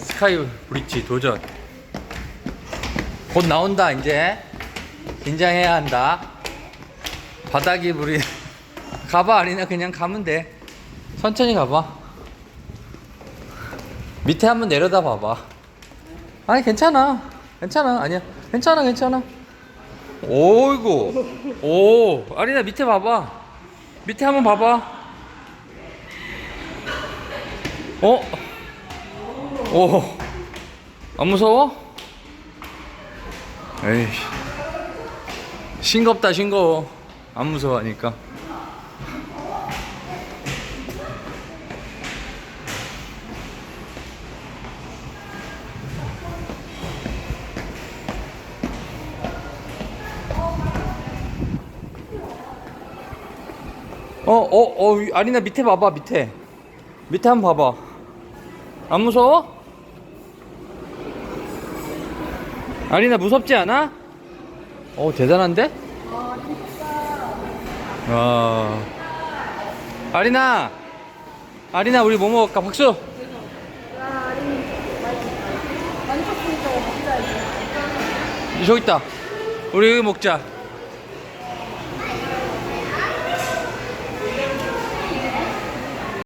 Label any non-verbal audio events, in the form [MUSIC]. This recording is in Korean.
스카이 브릿지 도전. 곧 나온다 이제. 긴장해야 한다. 바닥이 물이 [LAUGHS] 가봐 아니나 그냥 가면 돼. 천천히 가봐. 밑에 한번 내려다 봐봐. 아니 괜찮아. 괜찮아. 아니야. 괜찮아 괜찮아. 오이구. 오 아리나 밑에 봐봐. 밑에 한번 봐봐. 어? 오. 안 무서워? 에이. 싱겁다 싱거워. 안 무서워하니까. 어, 어, 어, 위- 아리나 밑에 봐봐, 밑에. 밑에 한번 봐봐. 안 무서워? 아리나 무섭지 않아? 어, 대단한데? 아, 아리나! 아리나, 우리 뭐 먹을까? 박수! 저기 있다. 우리 여기 먹자.